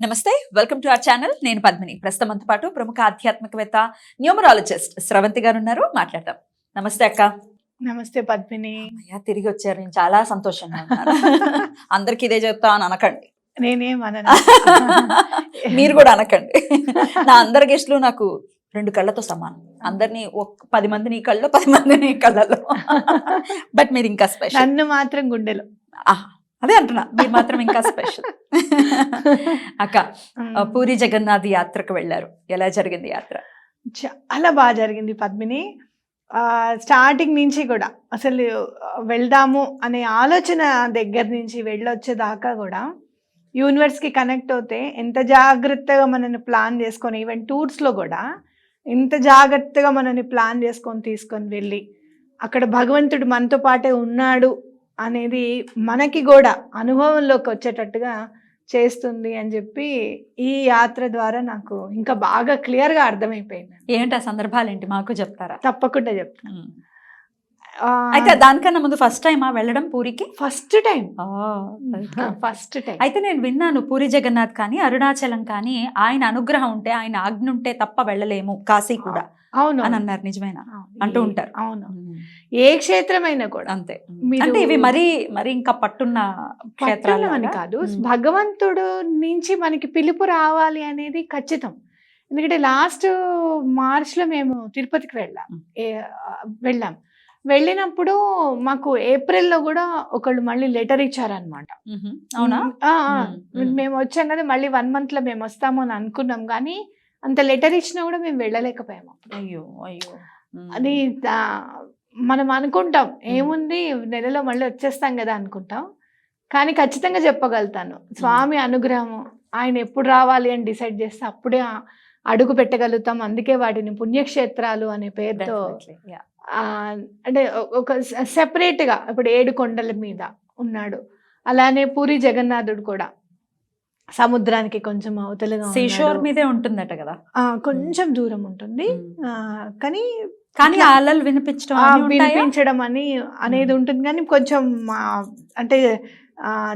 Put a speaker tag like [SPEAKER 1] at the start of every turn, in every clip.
[SPEAKER 1] నమస్తే welcome to our channel. నేను పద్మిని. ప్రస్తుతం మనతో పాటు ప్రముఖ ఆధ్యాత్మికవేత్త న్యూమరాలజిస్ట్ స్రవంతి గారు ఉన్నారు మాట్లాడతాం నమస్తే అక్క.
[SPEAKER 2] నమస్తే పద్మిని.
[SPEAKER 1] అయ్యా తిరిగి వచ్చారు. నేను చాలా సంతోషంగా ఉన్నాను. అందరికి ఇదే చెప్తా అని అనకండి.
[SPEAKER 2] నేనేం అనను.
[SPEAKER 1] మీరు కూడా అనకండి. నా అందరి గెస్ట్లు నాకు రెండు కళ్ళతో సమానం. అందరినీ ఒక పది మంది నీ కళ్ళలో పది మంది నీ కళ్ళలో. బట్ మీరు ఇంకా స్పెషల్.
[SPEAKER 2] నన్ను మాత్రం గుండెలు.
[SPEAKER 1] అదే అంటున్నా. మీరు మాత్రం ఇంకా స్పెషల్. అక్క పూరి జగన్నాథ్ యాత్రకు వెళ్ళారు. ఎలా జరిగింది యాత్ర?
[SPEAKER 2] చాలా బాగా జరిగింది పద్మిని. స్టార్టింగ్ నుంచి కూడా అసలు వెళ్దాము అనే ఆలోచన దగ్గర నుంచి వెళ్ళొచ్చేదాకా కూడా యూనివర్స్కి కనెక్ట్ అవుతే ఎంత జాగ్రత్తగా మనని ప్లాన్ చేసుకొని ఈవెన్ టూర్స్లో కూడా ఎంత జాగ్రత్తగా మనని ప్లాన్ చేసుకొని తీసుకొని వెళ్ళి అక్కడ భగవంతుడు మనతో పాటే ఉన్నాడు అనేది మనకి కూడా అనుభవంలోకి వచ్చేటట్టుగా చేస్తుంది అని చెప్పి ఈ యాత్ర ద్వారా నాకు ఇంకా బాగా క్లియర్గా అర్థమైపోయింది.
[SPEAKER 1] ఏంటి ఆ సందర్భాలు ఏంటి మాకు చెప్తారా?
[SPEAKER 2] తప్పకుండా చెప్తాను
[SPEAKER 1] అయితే దానికన్నా ముందు ఫస్ట్ టైం వెళ్ళడం పూరికి?
[SPEAKER 2] First time. First time.
[SPEAKER 1] అయితే నేను విన్నాను పూరి జగన్నాథ్ కానీ అరుణాచలం కానీ ఆయన అనుగ్రహం ఉంటే ఆయన ఆజ్ఞ ఉంటే తప్ప వెళ్ళలేము కాశీ కూడా.
[SPEAKER 2] అవును
[SPEAKER 1] అని అన్నారు నిజమేనా. అంటూ ఉంటారు.
[SPEAKER 2] అవును. ఏ క్షేత్రమైనా కూడా.
[SPEAKER 1] అంతే. అంటే ఇవి మరీ మరి ఇంకా పట్టున్న క్షేత్రాలు
[SPEAKER 2] అని? కాదు. భగవంతుడు నుంచి మనకి పిలుపు రావాలి అనేది ఖచ్చితం. ఎందుకంటే లాస్ట్ మార్చ్లో మేము తిరుపతికి వెళ్ళాం. వెళ్ళాం. వెళ్ళినప్పుడు మాకు ఏప్రిల్లో కూడా ఒకళ్ళు మళ్ళీ లెటర్ ఇచ్చారనమాట.
[SPEAKER 1] అవునా.
[SPEAKER 2] మేము వచ్చాం కదా మళ్ళీ వన్ మంత్లో మేము వస్తాము అని అనుకున్నాం కానీ అంత లెటర్ ఇచ్చినా కూడా మేము వెళ్ళలేకపోయాము
[SPEAKER 1] అయ్యో అయ్యో.
[SPEAKER 2] అది మనం అనుకుంటాం ఏముంది నెలలో మళ్ళీ వచ్చేస్తాం కదా అనుకుంటాం కానీ ఖచ్చితంగా చెప్పగలుగుతాను. స్వామి అనుగ్రహం ఆయన ఎప్పుడు రావాలి అని డిసైడ్ చేస్తే అప్పుడే అడుగు పెట్టగలుగుతాం. అందుకే వాటిని పుణ్యక్షేత్రాలు అనే పేరుతో అంటే ఒక సెపరేట్గా ఇప్పుడు ఏడు కొండల మీద ఉన్నాడు. అలానే పూరి జగన్నాథుడు కూడా సముద్రానికి కొంచెం అవతలగా
[SPEAKER 1] సీషోర్. మీదే ఉంటుందట కదా?
[SPEAKER 2] కొంచెం దూరం ఉంటుంది. కానీ
[SPEAKER 1] కానీ అలలు వినిపించడం?
[SPEAKER 2] వినిపించడం అని అనేది ఉంటుంది. కానీ కొంచెం అంటే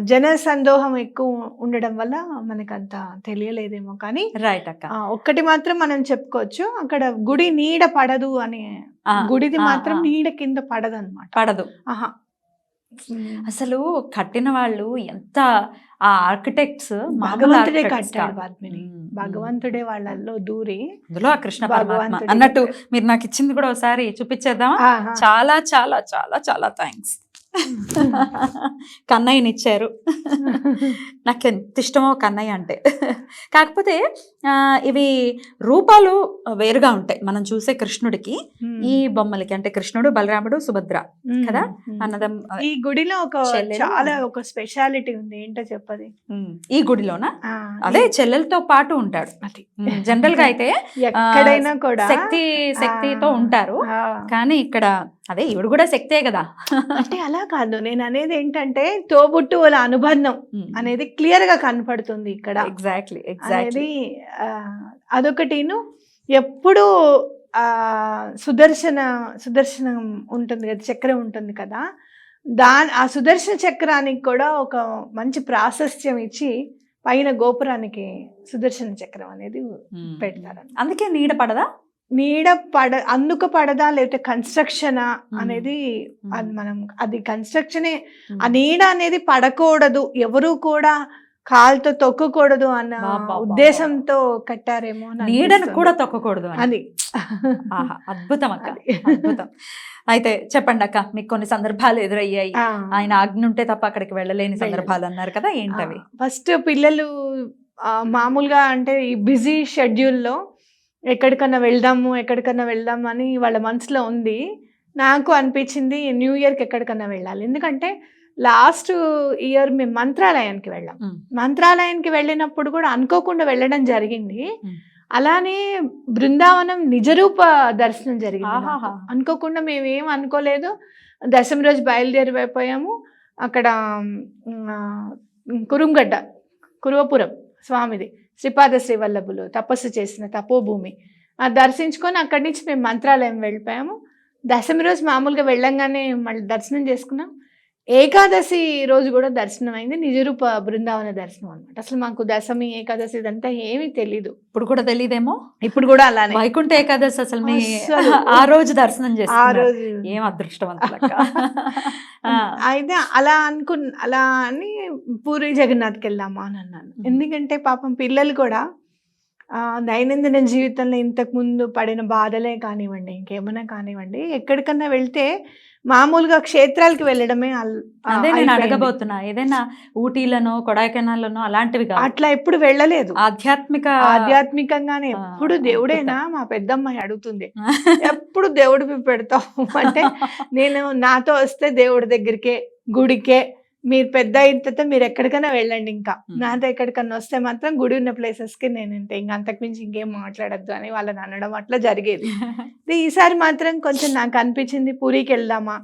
[SPEAKER 2] జన సందోహం ఎక్కువ ఉండడం వల్ల మనకు అంత తెలియలేదేమో. కానీ
[SPEAKER 1] రైట్ అక్క.
[SPEAKER 2] ఒక్కటి మాత్రం మనం చెప్పుకోవచ్చు. అక్కడ గుడి నీడ పడదు అని గుడిది మాత్రం. నీడ కింద పడదు అనమాట
[SPEAKER 1] పడదు.
[SPEAKER 2] ఆహా.
[SPEAKER 1] అసలు కట్టిన వాళ్ళు ఎంత ఆ ఆర్కిటెక్ట్స్
[SPEAKER 2] భగవంతుడే కట్టాడు పద్మిని
[SPEAKER 1] భగవంతుడు
[SPEAKER 2] వాళ్ళల్లో దూరి
[SPEAKER 1] అందులో ఆ కృష్ణ పరమాత్మ అన్నట్టు. మీరు నాకు ఇచ్చింది కూడా ఒకసారి చూపించేద్దామా?
[SPEAKER 2] ఆహా.
[SPEAKER 1] చాలా చాలా చాలా చాలా థ్యాంక్స్ కన్నయ్యని ఇచ్చారు నాకు ఎంత ఇష్టమో కన్నయ్య అంటే. కాకపోతే ఇవి రూపాలు వేరుగా ఉంటాయి. మనం చూసే కృష్ణుడికి. ఈ బొమ్మలకి. అంటే కృష్ణుడు బలరాముడు సుభద్ర. కదా? అన్నదం
[SPEAKER 2] ఈ గుడిలో ఒక. చాలా ఒక స్పెషాలిటీ ఉంది. ఏంటో చెప్పది?
[SPEAKER 1] ఈ గుడిలోనా? అదే చెల్లెలతో పాటు ఉంటాడు.
[SPEAKER 2] అది.
[SPEAKER 1] జనరల్గా అయితే
[SPEAKER 2] ఎక్కడైనా కూడా
[SPEAKER 1] శక్తి శక్తితో ఉంటారు. కానీ ఇక్కడ అదే ఈవిడ కూడా శక్తే కదా.
[SPEAKER 2] అంటే అలా కాదు. నేను అనేది ఏంటంటే తోబుట్టువుల అనుబంధం అనేది క్లియర్గా కనపడుతుంది ఇక్కడ.
[SPEAKER 1] ఎగ్జాక్ట్లీ ఎగ్జాక్ట్లీ
[SPEAKER 2] అదొకటిను ఎప్పుడు ఆ సుదర్శన సుదర్శనం ఉంటుంది కదా చక్రం ఉంటుంది కదా. దాని ఆ సుదర్శన చక్రానికి కూడా ఒక మంచి ప్రాశస్త్యం ఇచ్చి పైన గోపురానికి సుదర్శన చక్రం అనేది పెడతారు
[SPEAKER 1] అందుకే నీడ పడదా?
[SPEAKER 2] నీడ పడ అందుకు పడదా లేకపోతే కన్స్ట్రక్షన్ అనేది. అది మనం అది కన్స్ట్రక్షనే ఆ నీడ అనేది పడకూడదు ఎవరు కూడా కాలుతో తొక్కకూడదు అన్న ఉద్దేశంతో కట్టారేమో
[SPEAKER 1] నీడను. కూడా తొక్కకూడదు అని.
[SPEAKER 2] అది.
[SPEAKER 1] ఆహా, అద్భుతం అక్క
[SPEAKER 2] అది.
[SPEAKER 1] అద్భుతం. అయితే చెప్పండి అక్క మీకు కొన్ని సందర్భాలు ఎదురయ్యాయి. ఆయన ఆజ్ఞ ఉంటే తప్ప అక్కడికి వెళ్ళలేని సందర్భాలు అన్నారు కదా ఏంటవి?
[SPEAKER 2] ఫస్ట్ పిల్లలు మామూలుగా అంటే ఈ బిజీ షెడ్యూల్లో ఎక్కడికన్నా వెళ్దాము ఎక్కడికన్నా వెళ్దాము అని వాళ్ళ మనసులో ఉంది. నాకు అనిపించింది న్యూ ఇయర్కి ఎక్కడికన్నా వెళ్ళాలి. ఎందుకంటే లాస్ట్ ఇయర్ మేము మంత్రాలయానికి వెళ్ళాం. మంత్రాలయానికి వెళ్ళినప్పుడు కూడా అనుకోకుండా వెళ్ళడం జరిగింది. అలానే బృందావనం నిజరూప దర్శనం జరిగింది. అనుకోకుండా మేము ఏం అనుకోలేదు. దశమి రోజు బయలుదేరిపోయాము. అక్కడ కురుంగడ్డ కురువపురం స్వామిది. శ్రీపాద శ్రీవల్లభులు తపస్సు చేసిన తపోభూమి. ఆ దర్శించుకొని అక్కడి నుంచి మేము మంత్రాలయం వెళ్ళిపోయాము. దశమి రోజు మామూలుగా వెళ్ళంగానే మళ్ళీ దర్శనం చేసుకున్నాం. ఏకాదశి రోజు కూడా దర్శనం అయింది నిజరూప బృందావన దర్శనం అనమాట అసలు మాకు దశమి ఏకాదశి ఇదంతా ఏమీ తెలీదు.
[SPEAKER 1] ఇప్పుడు కూడా తెలియదేమో
[SPEAKER 2] ఇప్పుడు కూడా అలానే.
[SPEAKER 1] వైకుంఠ ఏకాదశి అసలు మీ. ఆ రోజు దర్శనం
[SPEAKER 2] ఆ
[SPEAKER 1] చేస్తున్నారు.
[SPEAKER 2] రోజు.
[SPEAKER 1] ఏం ఆ,
[SPEAKER 2] అయితే అలా అనుకు అలా అని పూరి జగన్నాథ్కి వెళ్దామా అని అన్నాను. ఎందుకంటే పాపం పిల్లలు కూడా ఆ, దైనందిన జీవితంలో ఇంతకు ముందు పడిన బాధలే కానివ్వండి ఇంకేమైనా కానివ్వండి ఎక్కడికన్నా వెళ్తే మామూలుగా క్షేత్రాలకు వెళ్ళడమే
[SPEAKER 1] అదే నేను. అడగబోతున్నా ఏదైనా ఊటీలనో కొడైకెనాల్లోనో అలాంటివి
[SPEAKER 2] అట్లా ఎప్పుడు వెళ్ళలేదు.
[SPEAKER 1] ఆధ్యాత్మిక
[SPEAKER 2] ఆధ్యాత్మికంగానే ఎప్పుడు దేవుడేనా మా పెద్దమ్మాయి అడుగుతుంది. ఎప్పుడు దేవుడివి పెడతావు? అంటే నేను నాతో వస్తే దేవుడి దగ్గరికే గుడికే మీరు పెద్ద అయిన తర్వాత మీరు ఎక్కడికైనా వెళ్ళండి ఇంకా. నాతో ఎక్కడికన్నా వస్తే మాత్రం గుడి ఉన్న ప్లేసెస్కి నేను ఇంతే. ఇంకా అంతకుమించి ఇంకేం మాట్లాడద్దు అని వాళ్ళని అనడం అట్లా జరిగేది. ఈసారి మాత్రం కొంచెం నాకు అనిపించింది పూరికి వెళ్దామా.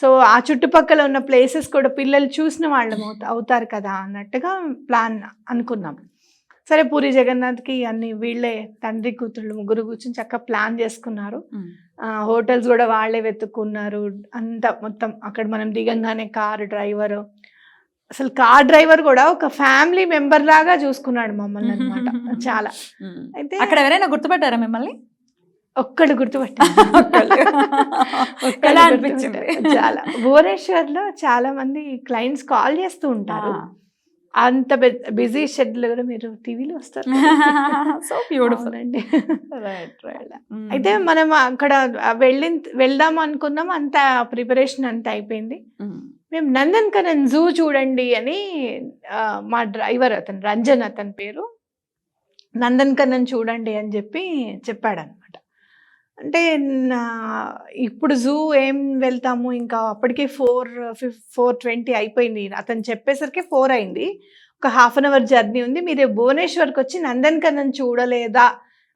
[SPEAKER 2] సో ఆ చుట్టుపక్కల ఉన్న ప్లేసెస్ కూడా పిల్లలు చూసిన వాళ్ళం అవుత- అవుతారు కదా అన్నట్టుగా ప్లాన్ అనుకున్నాం. సరే పూరి జగన్నాథ్కి అన్ని వీళ్ళే తండ్రి కూతుళ్ళు ముగ్గురు కూర్చొని చక్కగా ప్లాన్ చేసుకున్నారు. హోటల్స్ కూడా వాళ్ళే వెతుక్కున్నారు. అంత మొత్తం అక్కడ మనం దిగంగానే కార్ డ్రైవర్. అసలు కార్ డ్రైవర్ కూడా ఒక ఫ్యామిలీ మెంబర్ లాగా చూసుకున్నాడు మమ్మల్ని అనమాట చాలా. అయితే
[SPEAKER 1] అక్కడ ఎవరైనా గుర్తుపట్టారా మిమ్మల్ని?
[SPEAKER 2] ఒక్కడు.
[SPEAKER 1] అనిపించింది?
[SPEAKER 2] చాలా. భువనేశ్వర్లో చాలా మంది క్లయింట్స్ కాల్ చేస్తూ ఉంటారు. అంత బిజీ షెడ్యూల్ కూడా మీరు టీవీలో వస్తారు
[SPEAKER 1] సో బ్యూటిఫుల్
[SPEAKER 2] అవునండి.
[SPEAKER 1] రైట్ రైట్
[SPEAKER 2] అయితే మనం అక్కడ వెళ్ళి వెళ్దాం అనుకున్నాం అంత ప్రిపరేషన్ అంతా అయిపోయింది. మేము నందన్ కనన్ జూ చూడండి అని మా డ్రైవర్ అతను రంజన్ అతని పేరు. నందన్ కనన్ చూడండి అని చెప్పి చెప్పాడనమాట అంటే నా ఇప్పుడు జూ ఏం వెళ్తాము? ఇంకా అప్పటికే ఫోర్ ఫోర్ ట్వంటీ అయిపోయింది. అతను చెప్పేసరికి ఫోర్ అయింది. ఒక హాఫ్ అన్ అవర్ జర్నీ ఉంది. మీరు భువనేశ్వర్కి వచ్చి నందన్ కనన్ చూడలేదా?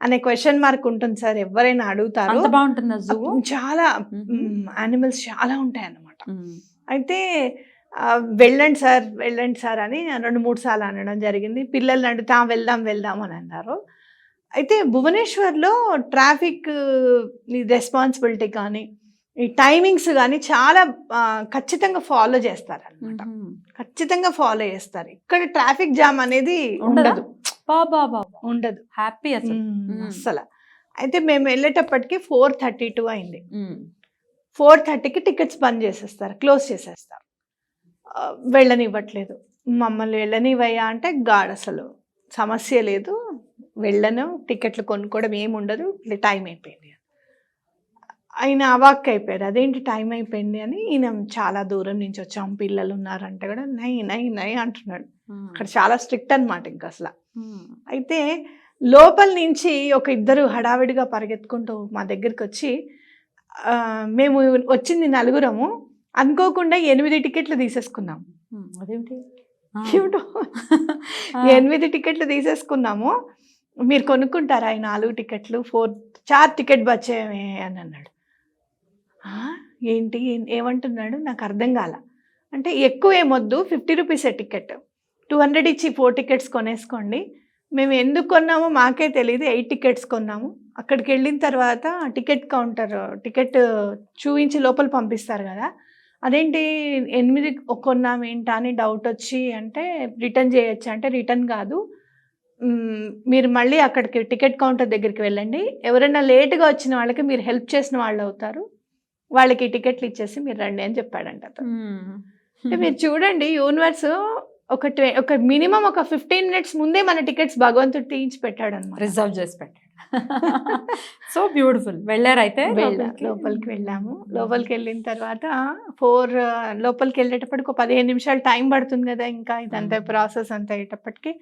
[SPEAKER 2] అనే క్వశ్చన్ మార్క్ ఉంటుంది సార్. ఎవరైనా అడుగుతారు
[SPEAKER 1] బాగుంటుందా జూ?
[SPEAKER 2] చాలా యానిమల్స్ చాలా ఉంటాయి అన్నమాట అయితే వెళ్ళండి సార్ వెళ్ళండి సార్ అని రెండు మూడు సార్లు అనడం జరిగింది. పిల్లల్ని అడిగితే "ఆ, వెళ్దాం వెళ్దాం అని అన్నారు. అయితే భువనేశ్వర్లో ట్రాఫిక్ రెస్పాన్సిబిలిటీ కానీ ఈ టైమింగ్స్ కానీ చాలా ఖచ్చితంగా ఫాలో చేస్తారు అనమాట ఖచ్చితంగా ఫాలో చేస్తారు. ఇక్కడ ట్రాఫిక్ జామ్ అనేది
[SPEAKER 1] ఉండదా?
[SPEAKER 2] ఉండదు.
[SPEAKER 1] హ్యాపీ అసలు.
[SPEAKER 2] అయితే మేము వెళ్ళేటప్పటికి ఫోర్ థర్టీ టూ అయింది. ఫోర్ థర్టీకి టికెట్స్ బంద్ చేసేస్తారు. క్లోజ్ చేసేస్తారు. వెళ్ళనివ్వట్లేదు. మమ్మల్ని వెళ్ళనివయ్యా అంటే గాడ్ అసలు సమస్య లేదు. వెళ్ళను టికెట్లు కొనుక్కోవడం ఏమి ఉండదు టైం అయిపోయింది. ఆయన అవాక్ అయిపోయారు. అదేంటి టైం అయిపోయింది? అని ఈయన చాలా దూరం నుంచి వచ్చాం. పిల్లలు ఉన్నారంటే కూడా నై నై నై అంటున్నాడు. అక్కడ చాలా స్ట్రిక్ట్ అనమాట ఇంకా అసలు. అయితే లోపల నుంచి ఒక ఇద్దరు హడావిడిగా పరిగెత్తుకుంటూ మా దగ్గరికి వచ్చి మేము వచ్చింది నలుగురము అనుకోకుండా ఎనిమిది టికెట్లు తీసేసుకున్నాం.
[SPEAKER 1] అదేమిటి.
[SPEAKER 2] ఎనిమిది టికెట్లు తీసేసుకున్నాము. మీరు కొనుక్కుంటారా ఈ నాలుగు టికెట్లు? ఫోర్ చార్ టికెట్ బచ్చేమే అని అన్నాడు. ఏంటి? ఏమంటున్నాడు? నాకు అర్థం కాల. అంటే ఎక్కువ ఏమొద్దు ఫిఫ్టీ రూపీసే టికెట్. టూ హండ్రెడ్ ఇచ్చి ఫోర్ టికెట్స్ కొనేసుకోండి. మేము ఎందుకు కొన్నామో మాకే తెలియదు ఎయిట్ టికెట్స్ కొన్నాము. అక్కడికి వెళ్ళిన తర్వాత టికెట్ కౌంటర్ టికెట్ చూపించి లోపల పంపిస్తారు కదా. అదేంటి? ఎనిమిది కొన్నాం ఏంటా అని డౌట్ వచ్చి అంటే రిటర్న్ చేయొచ్చు? అంటే రిటర్న్ కాదు. మీరు మళ్ళీ అక్కడికి టికెట్ కౌంటర్ దగ్గరికి వెళ్ళండి. ఎవరైనా లేట్గా వచ్చిన వాళ్ళకి మీరు హెల్ప్ చేసిన వాళ్ళు అవుతారు. వాళ్ళకి టికెట్లు ఇచ్చేసి మీరు రండి అని చెప్పాడంట. అంటే మీరు చూడండి యూనివర్స్ ఒక ట్వే ఒక మినిమం ఒక ఫిఫ్టీన్ మినిట్స్ ముందే మన టికెట్స్ భగవంతుడు తీయించి పెట్టాడు అనమాట
[SPEAKER 1] రిజర్వ్ చేసి పెట్టాడు. So beautiful. వెళ్ళారైతే? లోపలికి?
[SPEAKER 2] వెళ్ళాము. లోపలికి వెళ్ళిన తర్వాత ఫోర్ లోపలికి వెళ్ళేటప్పటికి ఒక పదిహేను నిమిషాలు టైం పడుతుంది కదా ఇంకా ఇదంతా ప్రాసెస్ అంతా అయ్యేటప్పటికి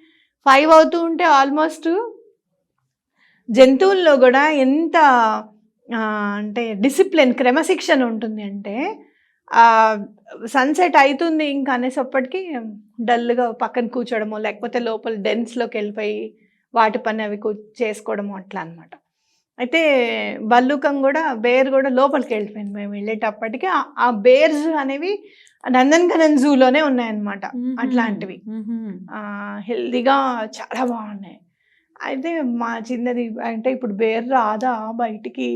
[SPEAKER 2] ఫైవ్ అవుతూ ఉంటే ఆల్మోస్ట్ జంతువుల్లో కూడా ఎంత అంటే డిసిప్లిన్ క్రమశిక్షణ ఉంటుంది అంటే సన్సెట్ అవుతుంది ఇంకా అనేసప్పటికీ డల్గా పక్కన కూర్చోడము లేకపోతే లోపల డెన్స్లోకి వెళ్ళిపోయి వాటి పని అవి చేసుకోవడము అట్లా అన్నమాట. అయితే బల్లుకం కూడా బేర్ కూడా లోపలికి వెళ్ళిపోయింది. మేము వెళ్ళేటప్పటికి ఆ బేర్స్ అనేవి నందన్కనన్ జూలోనే ఉన్నాయన్నమాట. అట్లాంటివి. హెల్దీగా చాలా బాగున్నాయి అయితే మా చిన్నది అంటే ఇప్పుడు బేర్ రాదా బయటికి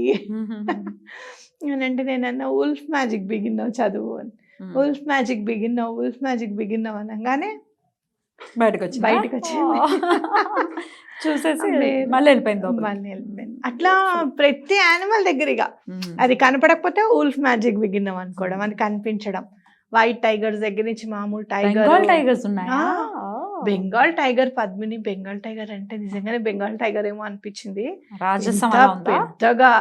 [SPEAKER 2] అంటే నేను అన్న ఉల్ఫ్ మ్యాజిక్ బిగిన్నావు చదువు అని wolf magic begin now wolf magic begin now అనగానే
[SPEAKER 1] బయటకు వచ్చి
[SPEAKER 2] బయటకు వచ్చింది.
[SPEAKER 1] చూసేసి. మళ్ళీ వెళ్ళిపోయింది.
[SPEAKER 2] మళ్ళీ వెళ్ళిపోయింది. అట్లా ప్రతి యానిమల్ దగ్గర ఇక. అది కనపడకపోతే ఉల్ఫ్ మ్యాజిక్ బిగిన్నాం అనుకోవడం అది కనిపించడం వైట్ టైగర్స్ దగ్గర నుంచి మామూలు టైగర్
[SPEAKER 1] టైగర్స్ ఉన్నాయా.
[SPEAKER 2] బెంగాల్ టైగర్ పద్మిని బెంగాల్ టైగర్ అంటే నిజంగానే బెంగాల్ టైగర్ ఏమో అనిపించింది? పెద్దగా.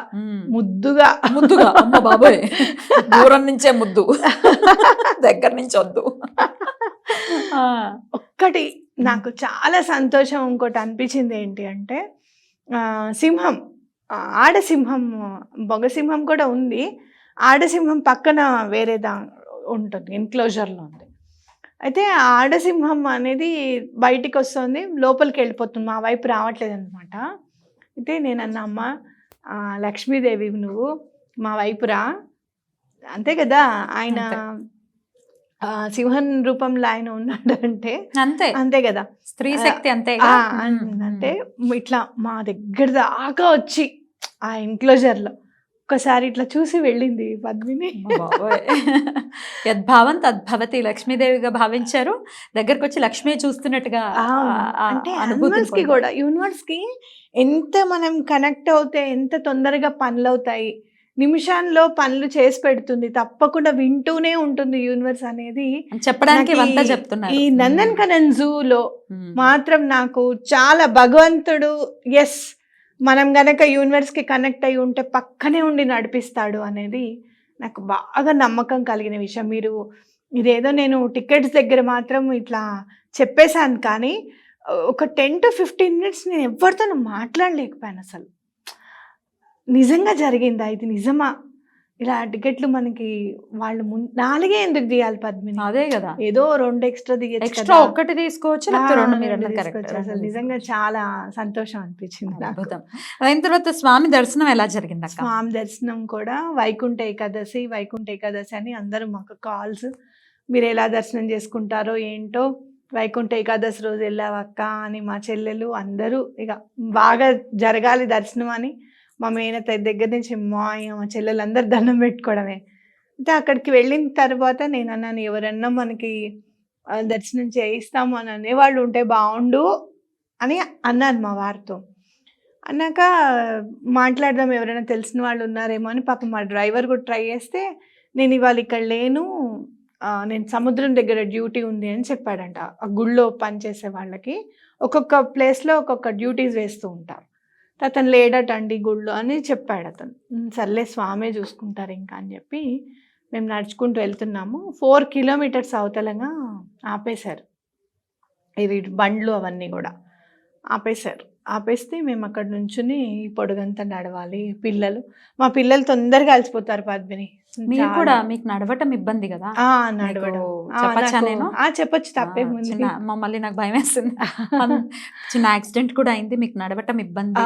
[SPEAKER 2] ముద్దుగా.
[SPEAKER 1] ముద్దుగా? అమ్మ బాబోయ్. దూరం నుంచే ముద్దు. దగ్గర నుంచి వద్దు.
[SPEAKER 2] ఒక్కటి నాకు చాలా సంతోషం ఇంకోటి అనిపించింది ఏంటి అంటే ఆ, సింహం. ఆడసింహం బొగసింహం కూడా ఉంది. ఆడసింహం పక్కన వేరే దా ఉంటుంది ఎన్క్లోజర్లో ఉంది. అయితే ఆడసింహం అనేది బయటికి వస్తుంది లోపలికి వెళ్ళిపోతుంది మా వైపు రావట్లేదు అనమాట అయితే నేను అన్న అమ్మ లక్ష్మీదేవి నువ్వు మా వైపు రా. అంతే కదా ఆయన
[SPEAKER 1] అంతే.
[SPEAKER 2] ఆ, సింహం రూపంలో ఆయన ఉన్నాడు అంటే
[SPEAKER 1] అంతే.
[SPEAKER 2] అంతే కదా.
[SPEAKER 1] స్త్రీ శక్తి అంతే
[SPEAKER 2] అంటే ఇట్లా మా దగ్గర దాకా వచ్చి ఆ ఎన్క్లోజర్ లో ఒకసారి ఇట్లా చూసి వెళ్ళింది పద్మిని.
[SPEAKER 1] యద్భావం తద్భవతి లక్ష్మీదేవిగా భావించారు. దగ్గరకు వచ్చి లక్ష్మి చూస్తున్నట్టుగా
[SPEAKER 2] అంటే
[SPEAKER 1] పొందారు.
[SPEAKER 2] కూడా యూనివర్స్కి ఎంత మనం కనెక్ట్ అవుతే ఎంత తొందరగా పనులు అవుతాయి. నిమిషాల్లో పనులు చేసి పెడుతుంది. తప్పకుండా వింటూనే ఉంటుంది యూనివర్స్ అనేది.
[SPEAKER 1] అని చెప్పడానికి
[SPEAKER 2] ఈ- నందన్ కనన్ జూలో. మాత్రం నాకు చాలా భగవంతుడు ఎస్ మనం గనక యూనివర్స్కి కనెక్ట్ అయి ఉంటే పక్కనే ఉండి నడిపిస్తాడు అనేది నాకు బాగా నమ్మకం కలిగిన విషయం. మీరు ఇదేదో నేను టికెట్స్ దగ్గర మాత్రం ఇట్లా చెప్పేశాను కానీ ఒక టెన్ టు ఫిఫ్టీన్ మినిట్స్ నేను ఎవరితోనూ మాట్లాడలేకపోయాను అసలు. నిజంగా జరిగిందా? ఇది నిజమా? ఇలా టికెట్లు మనకి వాళ్ళు నాలుగే ఎందుకు తీయాలి పద్మిని?
[SPEAKER 1] అదే కదా.
[SPEAKER 2] ఏదో రెండు ఎక్స్ట్రా దిగచ్చు
[SPEAKER 1] ఎక్స్ట్రా ఒక్కటి తీసుకోవచ్చు?
[SPEAKER 2] అసలు నిజంగా చాలా సంతోషం అనిపించింది.
[SPEAKER 1] అద్భుతం. అయిన తర్వాత స్వామి దర్శనం ఎలా జరిగింది
[SPEAKER 2] స్వామి దర్శనం కూడా వైకుంఠ ఏకాదశి వైకుంఠ ఏకాదశి అని అందరూ మాకు కాల్స్ మీరు ఎలా దర్శనం చేసుకుంటారో ఏంటో వైకుంఠ ఏకాదశి రోజు వెళ్ళావక్క అని మా చెల్లెలు అందరూ ఇక బాగా జరగాలి దర్శనం అని మా మేనత దగ్గర నుంచి మా మా చెల్లెలు అందరు దండం పెట్టుకోవడమే. అయితే అక్కడికి వెళ్ళిన తర్వాత నేను అన్నాను ఎవరన్నా మనకి దర్శనం చేయిస్తాము అని అనేవాళ్ళు ఉంటే బాగుండు అని అన్నాను మా వారితో. అన్నాక మాట్లాడదాం ఎవరైనా తెలిసిన వాళ్ళు ఉన్నారేమో అని పాపం మా డ్రైవర్ కూడా ట్రై చేస్తే నేను ఇవాళ ఇక్కడ లేను నేను సముద్రం దగ్గర డ్యూటీ ఉంది అని చెప్పాడంట. ఆ గుళ్ళో పనిచేసే వాళ్ళకి ఒక్కొక్క ప్లేస్లో ఒక్కొక్క డ్యూటీస్ వేస్తూ ఉంటారు. అతను లేడటండి అండి అని చెప్పాడు అతను. సర్లే స్వామే చూసుకుంటారు ఇంకా అని చెప్పి మేము నడుచుకుంటూ వెళ్తున్నాము. ఫోర్ కిలోమీటర్స్ అవతలంగా ఆపేశారు. ఇది బండ్లు అవన్నీ కూడా ఆపేశారు. ఆపేస్తే మేము అక్కడ నుంచుని పొడుగంతా నడవాలి. పిల్లలు మా పిల్లలు తొందరగా అలసిపోతారు పద్మిని.
[SPEAKER 1] మీరు. కూడా మీకు నడవటం ఇబ్బంది కదా?
[SPEAKER 2] నడవడం.
[SPEAKER 1] నేను?
[SPEAKER 2] చెప్పొచ్చు
[SPEAKER 1] చిన్న మమ్మల్ని నాకు భయం వేస్తుంది. చిన్న యాక్సిడెంట్ కూడా అయింది మీకు నడవటం ఇబ్బంది.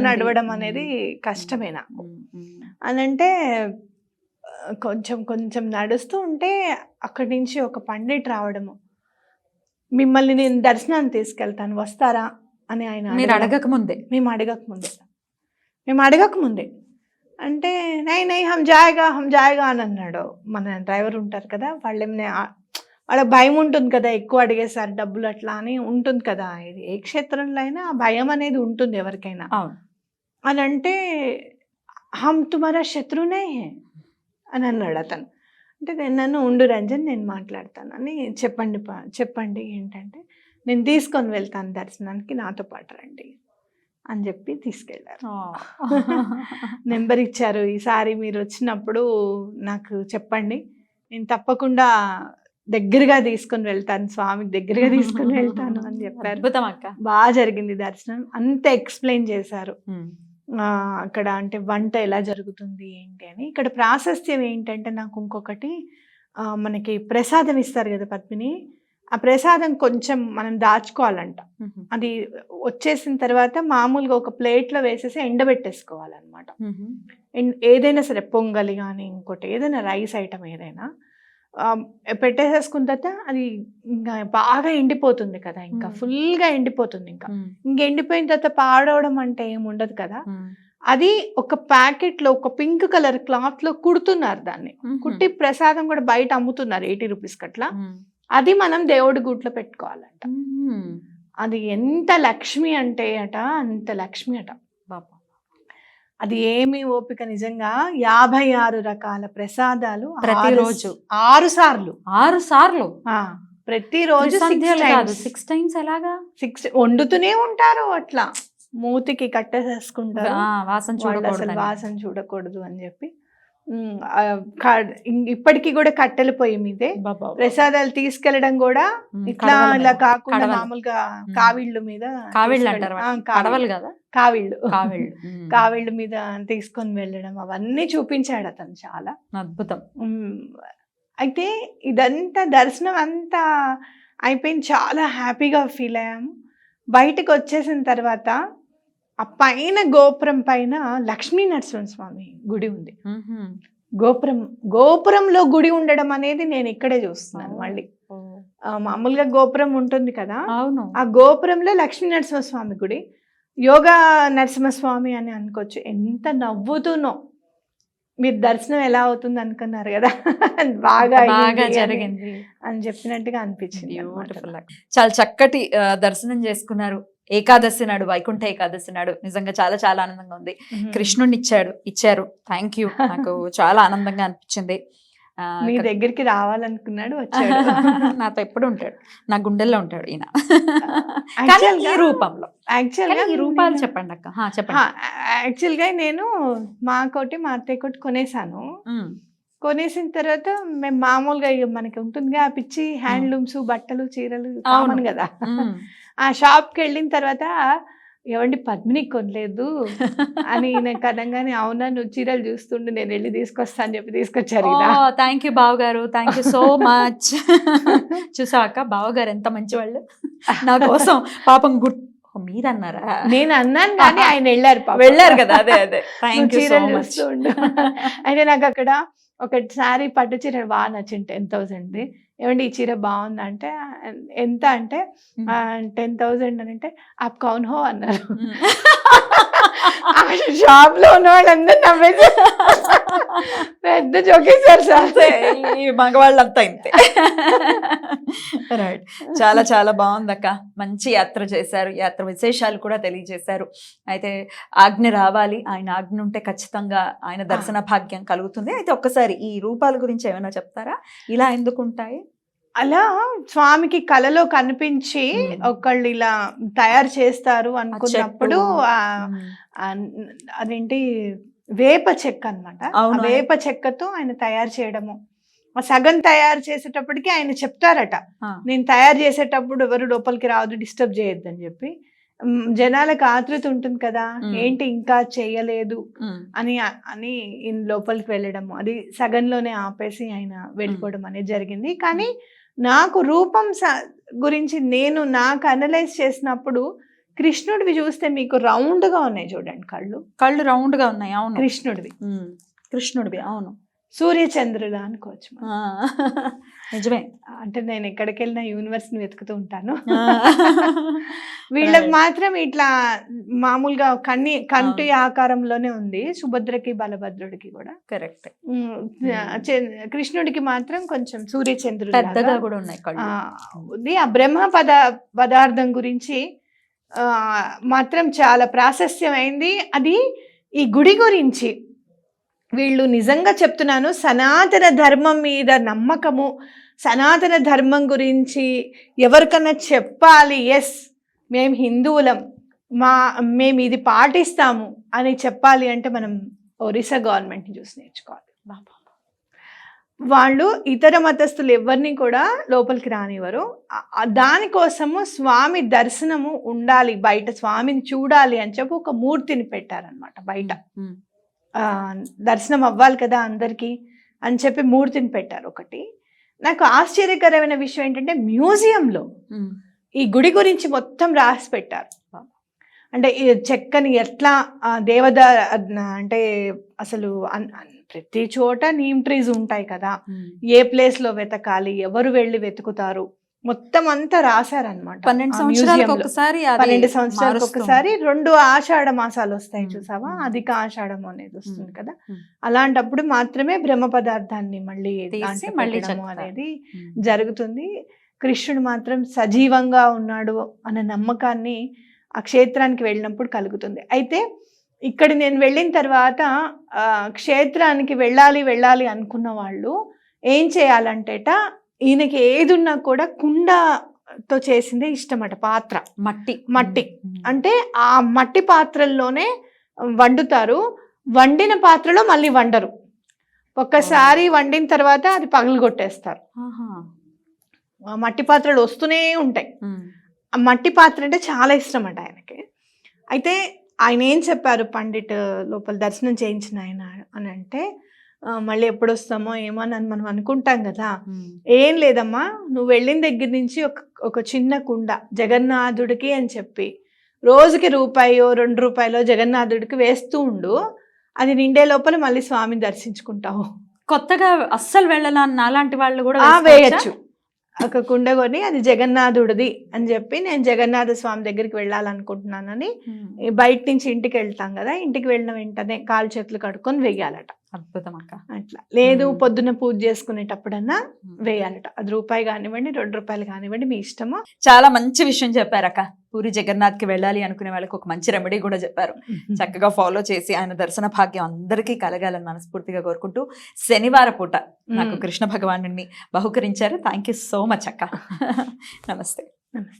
[SPEAKER 2] నడవడం. అనేది కష్టమే నాకు
[SPEAKER 1] ఉమ్, ఉమ్.
[SPEAKER 2] అని అంటే కొంచెం కొంచెం నడుస్తూ ఉంటే అక్కడి నుంచి ఒక పండిట్ రావడము. మిమ్మల్ని నేను దర్శనాన్ని తీసుకెళ్తాను వస్తారా? అని ఆయన
[SPEAKER 1] మీరు. అడగక ముందే
[SPEAKER 2] మేము అడగక ముందే మేము అడగక ముందే అంటే నై నై హమ్ జాయగా హమ్ జాయగా అని అన్నాడు. మన డ్రైవర్ ఉంటారు కదా వాళ్ళు ఏమైనా వాళ్ళకి భయం ఉంటుంది కదా ఎక్కువ అడిగేసారు డబ్బులు అట్లా అని ఉంటుంది కదా. ఇది ఏ క్షేత్రంలో అయినా ఆ భయం అనేది ఉంటుంది ఎవరికైనా. అని అంటే హమ్ తుమారా శత్రునే అని అన్నాడు అతను. అంటే నేను నన్ను ఉండు రంజన్ నేను మాట్లాడతాను అని చెప్పండి చెప్పండి ఏంటంటే నేను తీసుకొని వెళ్తాను దర్శనానికి నాతో పాటు రండి అని చెప్పి తీసుకెళ్ళారు. నెంబర్ ఇచ్చారు. ఈసారి మీరు వచ్చినప్పుడు నాకు చెప్పండి. నేను తప్పకుండా దగ్గరగా తీసుకొని వెళ్తాను స్వామికి దగ్గరగా తీసుకొని వెళ్తాను అని చెప్పారు.
[SPEAKER 1] అద్భుతం అక్క.
[SPEAKER 2] బాగా జరిగింది దర్శనం. అంత ఎక్స్ప్లెయిన్ చేశారు. అక్కడ అంటే వంట ఎలా జరుగుతుంది ఏంటి అని. ఇక్కడ ప్రాశస్త్యం ఏంటంటే నాకు ఇంకొకటి మనకి ప్రసాదం ఇస్తారు కదా పద్మిని. ఆ ప్రసాదం కొంచెం మనం దాచుకోవాలంట. అది వచ్చేసిన తర్వాత మామూలుగా ఒక ప్లేట్లో వేసేసి ఎండబెట్టేసుకోవాలన్నమాట. ఏదైనా సరే పొంగలి కానీ ఇంకోటి ఏదైనా రైస్ ఐటమ్ ఏదైనా పెట్టేసేసుకున్న తర్వాత అది ఇంకా బాగా ఎండిపోతుంది కదా ఇంకా. ఫుల్గా ఎండిపోతుంది ఇంకా. ఇంక ఎండిపోయిన తర్వాత పాడవడం అంటే ఏమి ఉండదు కదా. అది ఒక ప్యాకెట్లో ఒక పింక్ కలర్ క్లాత్లో కుడుతున్నారు దాన్ని. కుట్టి ప్రసాదం కూడా బయట అమ్ముతున్నారు ఎయిటీ రూపీస్ కట్లా. అది మనం దేవుడి గుట్లో పెట్టుకోవాలంట. అది ఎంత లక్ష్మి అంటే అట అంత లక్ష్మి అట. అది ఏమి ఓపిక నిజంగా? యాభై ఆరు రకాల ప్రసాదాలు
[SPEAKER 1] ప్రతిరోజు.
[SPEAKER 2] ఆరు సార్లు.
[SPEAKER 1] ఆరు సార్లు.
[SPEAKER 2] ప్రతిరోజు సిక్స్
[SPEAKER 1] టైమ్స్ ఎలాగా?
[SPEAKER 2] సిక్స్ వండుతూనే ఉంటారు అట్లా. మూతికి కట్టేసేసుకుంటారు.
[SPEAKER 1] వాసన చూడకూడదు
[SPEAKER 2] వాసన చూడకూడదు అని చెప్పి. ఇప్పటికీ కూడా కట్టెల పొయ్యి మీదే ప్రసాదాలు తీసుకెళ్ళడం కూడా ఇట్లా ఇలా కాకుండా. మామూలుగా కావిళ్ళు మీద
[SPEAKER 1] కావిళ్ళు అంటారు.
[SPEAKER 2] కావిళ్ళు.
[SPEAKER 1] కడవలు కదా?
[SPEAKER 2] కావిళ్ళు.
[SPEAKER 1] కావిళ్ళు.
[SPEAKER 2] మీద తీసుకొని వెళ్ళడం అవన్నీ చూపించాడు అతను చాలా.
[SPEAKER 1] అద్భుతం.
[SPEAKER 2] అయితే ఇదంతా దర్శనం అంతా అయిపోయింది. చాలా హ్యాపీగా ఫీల్ అయ్యాము. బయటకు వచ్చేసిన తర్వాత ఆ పైన గోపురం పైన లక్ష్మీ నరసింహస్వామి గుడి ఉంది. గోపురం గోపురంలో గుడి ఉండడం అనేది నేను ఇక్కడే చూస్తున్నాను మళ్ళీ. మామూలుగా గోపురం ఉంటుంది కదా?
[SPEAKER 1] అవును.
[SPEAKER 2] ఆ గోపురంలో లక్ష్మీ నరసింహస్వామి గుడి. యోగా నరసింహస్వామి అని అనుకోవచ్చు. ఎంత నవ్వుతూనో మీరు దర్శనం ఎలా అవుతుంది అనుకున్నారు కదా? బాగా
[SPEAKER 1] బాగా జరిగింది.
[SPEAKER 2] అని చెప్పినట్టుగా అనిపించింది
[SPEAKER 1] చాలా చక్కటి దర్శనం చేసుకున్నారు. ఏకాదశి నాడు వైకుంఠ ఏకాదశి నాడు. నిజంగా చాలా చాలా ఆనందంగా ఉంది. కృష్ణుడిని ఇచ్చాడు ఇచ్చారు. థ్యాంక్ యూ నాకు చాలా ఆనందంగా అనిపించింది.
[SPEAKER 2] మీ దగ్గరికి రావాలనుకున్నాడు వచ్చాడు.
[SPEAKER 1] నాతో ఎప్పుడు ఉంటాడు. నా గుండెల్లో ఉంటాడు ఈయన. ఈ రూపంలో.
[SPEAKER 2] యాక్చువల్
[SPEAKER 1] కానీ ఈ రూపాలు చెప్పండి అక్క. చెప్పండి.
[SPEAKER 2] యాక్చువల్గా నేను మా కోటి మా అత్తయ్య కోటి కొనేసాను. కొనేసిన తర్వాత మేము మామూలుగా మనకి ఉంటుందిగా ఆ పిచ్చి హ్యాండ్లూమ్స్ బట్టలు చీరలు కామన్. కదా. ఆ షాప్కి వెళ్ళిన తర్వాత ఎవండి పద్మిని కొనలేదు? అని నాకు అనగానే అవునా నువ్వు చీరలు చూస్తుండు నేను వెళ్ళి తీసుకొస్తా అని చెప్పి తీసుకొచ్చారు
[SPEAKER 1] థ్యాంక్ యూ బావ గారు థ్యాంక్ యూ సో మచ్ చూసాక బావ గారు ఎంత మంచి వాళ్ళు నా కోసం పాపం గుడ్ ఓ, మీరన్నారా?
[SPEAKER 2] నేను అన్నాను కానీ ఆయన వెళ్ళారు.
[SPEAKER 1] వెళ్ళారు కదా అదే అదే.
[SPEAKER 2] చీరలు
[SPEAKER 1] మచ్
[SPEAKER 2] చూస్తూ ఉండు. అయితే నాకు అక్కడ ఒక శారీ పట్టు చీర బాగా నచ్చింది టెన్ థౌసండ్ ఏమండి ఈ చీర బాగుంది అంటే ఎంత అంటే టెన్ థౌసండ్ అని అంటే ఆప్ కౌన్ హో అన్నారు. షాప్లో ఉన్న వాళ్ళందరూ నవ్వేసి పెద్ద జోకేశారు సార్.
[SPEAKER 1] ఈ మగవాళ్ళంతా ఇంతే. రైట్ చాలా చాలా బాగుంది అక్క మంచి యాత్ర చేశారు. యాత్ర విశేషాలు కూడా తెలియజేశారు. అయితే ఆజ్ఞ రావాలి. ఆయన ఆజ్ఞ ఉంటే ఖచ్చితంగా ఆయన దర్శన భాగ్యం కలుగుతుంది. అయితే ఒక్కసారి ఈ రూపాల గురించి ఏమైనా చెప్తారా? ఇలా ఎందుకు ఉంటాయి?
[SPEAKER 2] అలా స్వామికి కలలో కనిపించి. ఒకళ్ళు ఇలా తయారు చేస్తారు అనుకున్నప్పుడు అదేంటి? వేప చెక్క అనమాట. వేప చెక్కతో ఆయన తయారు చేయడము. సగం తయారు చేసేటప్పటికి ఆయన చెప్తారట. నేను తయారు చేసేటప్పుడు ఎవరు లోపలికి రావద్దు డిస్టర్బ్ చేయొద్దని చెప్పి. మ్, జనాలకు ఆతృత ఉంటుంది కదా. ఏంటి ఇంకా చేయలేదు అని అని లోపలికి వెళ్ళడము అది సగంలోనే ఆపేసి ఆయన వెళ్ళిపోవడం అనేది జరిగింది. కానీ నాకు రూపం గురించి నేను నాకు అనలైజ్ చేసినప్పుడు కృష్ణుడివి చూస్తే మీకు round గా ఉన్నాయి చూడండి కళ్ళు.
[SPEAKER 1] కళ్ళు రౌండ్గా ఉన్నాయి అవును.
[SPEAKER 2] కృష్ణుడివి.
[SPEAKER 1] కృష్ణుడివి అవును.
[SPEAKER 2] సూర్యచంద్రుడు అనుకోవచ్చు
[SPEAKER 1] నిజమే.
[SPEAKER 2] అంటే నేను ఎక్కడికి వెళ్ళినా యూనివర్స్ని వెతుకుతూ ఉంటాను. వీళ్ళకి. మాత్రం ఇట్లా మామూలుగా కన్ని కంటి. ఆకారంలోనే ఉంది. సుభద్రకి బలభద్రుడికి కూడా.
[SPEAKER 1] కరెక్ట్.
[SPEAKER 2] చ- కృష్ణుడికి మాత్రం కొంచెం సూర్యచంద్రుడు
[SPEAKER 1] పెద్దగా కూడా ఉన్నాయి
[SPEAKER 2] ఆ బ్రహ్మ పద పదార్థం గురించి ఆ, మాత్రం చాలా ప్రాశస్త్యమైంది అది ఈ గుడి గురించి వీళ్ళు నిజంగా చెప్తున్నాను సనాతన ధర్మం మీద నమ్మకము సనాతన ధర్మం గురించి ఎవరికన్నా చెప్పాలి ఎస్ మేము హిందువులం మా మేము ఇది పాటిస్తాము అని చెప్పాలి అంటే మనం ఒరిస్సా గవర్నమెంట్ని చూసి నేర్చుకోవాలి. వాళ్ళు ఇతర మతస్థులు ఎవరిని కూడా లోపలికి రానివ్వరు. దానికోసము స్వామి దర్శనము ఉండాలి బయట స్వామిని చూడాలి అని చెప్పి ఒక మూర్తిని పెట్టారనమాట బయట. దర్శనం అవ్వాలి కదా అందరికీ అని చెప్పి మూర్తిని పెట్టారు ఒకటి. నాకు ఆశ్చర్యకరమైన విషయం ఏంటంటే మ్యూజియంలో ఈ గుడి గురించి మొత్తం రాసి పెట్టారు. అంటే ఈ చెక్కని ఎట్లా దేవద అంటే అసలు ప్రతి చోట నీమ్ ట్రీస్ ఉంటాయి కదా. ఏ ప్లేస్లో వెతకాలి ఎవరు వెళ్ళి వెతుకుతారు మొత్తం అంతా రాశారనమాట
[SPEAKER 1] పన్నెండు సంవత్సరాలకు ఒకసారి
[SPEAKER 2] పన్నెండు సంవత్సరాలకు ఒకసారి రెండు ఆషాఢ మాసాలు వస్తాయి. చూసావా. అధిక ఆషాఢం అనేది వస్తుంది. కదా. అలాంటప్పుడు మాత్రమే బ్రహ్మ పదార్థాన్ని మళ్ళీ
[SPEAKER 1] మళ్ళీ.
[SPEAKER 2] అనేది. జరుగుతుంది కృష్ణుడు మాత్రం సజీవంగా ఉన్నాడు అనే నమ్మకాన్ని ఆ క్షేత్రానికి వెళ్ళినప్పుడు కలుగుతుంది అయితే ఇక్కడ నేను వెళ్ళిన తర్వాత ఆ, క్షేత్రానికి వెళ్ళాలి వెళ్ళాలి అనుకున్న వాళ్ళు ఏం చేయాలంటేట ఈయనకి ఏది ఉన్నా కూడా కుండతో చేసిందే ఇష్టమట పాత్ర.
[SPEAKER 1] మట్టి.
[SPEAKER 2] మట్టి. అంటే ఆ మట్టి పాత్రల్లోనే వండుతారు. వండిన పాత్రలో మళ్ళీ వండరు. ఒక్కసారి వండిన తర్వాత అది పగలు కొట్టేస్తారు
[SPEAKER 1] ఆహా.
[SPEAKER 2] ఆ మట్టి పాత్రలు వస్తూనే ఉంటాయి. ఆ మట్టి పాత్ర అంటే చాలా ఇష్టం అంట ఆయనకి. అయితే ఆయన ఏం చెప్పారు పండిట్ లోపల దర్శనం చేయించిన ఆయన అని అంటే మళ్ళీ ఎప్పుడు వస్తామో ఏమో అని మనం అనుకుంటాం కదా. ఏం లేదమ్మా నువ్వు వెళ్ళిన దగ్గర నుంచి ఒక ఒక చిన్న కుండ జగన్నాథుడికి అని చెప్పి. రోజుకి రూపాయో రెండు రూపాయలో జగన్నాథుడికి వేస్తూ ఉండు. అది నిండే లోపల మళ్ళీ స్వామిని దర్శించుకుంటావు.
[SPEAKER 1] కొత్తగా అస్సలు వెళ్ళాల నాలాంటి వాళ్ళు కూడా?
[SPEAKER 2] వేయచ్చు. ఒక కుండ కొని అది జగన్నాథుడిది అని చెప్పి నేను జగన్నాథ స్వామి దగ్గరికి వెళ్ళాలనుకుంటున్నానని బయట నుంచి ఇంటికి వెళ్తాం కదా ఇంటికి వెళ్ళిన వెంటనే కాలు చేతులు కడుక్కొని వేయాలట
[SPEAKER 1] అద్భుతం అక్క
[SPEAKER 2] అట్లా. లేదు. పొద్దున్న పూజ చేసుకునేటప్పుడన్నా. వేయాలట. అది రూపాయి కానివ్వండి రెండు రూపాయలు కానివ్వండి మీ ఇష్టము.
[SPEAKER 1] చాలా మంచి విషయం చెప్పారక్క. పూరి జగన్నాథ్కి వెళ్ళాలి అనుకునే వాళ్ళకి ఒక మంచి రెమెడీ కూడా చెప్పారు. చక్కగా ఫాలో చేసి ఆయన దర్శన భాగ్యం అందరికీ కలగాలని మనస్ఫూర్తిగా కోరుకుంటూ శనివార పూట నాకు. కృష్ణ భగవాను బహుకరించారు. థ్యాంక్ యూ సో మచ్ అక్క. నమస్తే.
[SPEAKER 2] నమస్తే.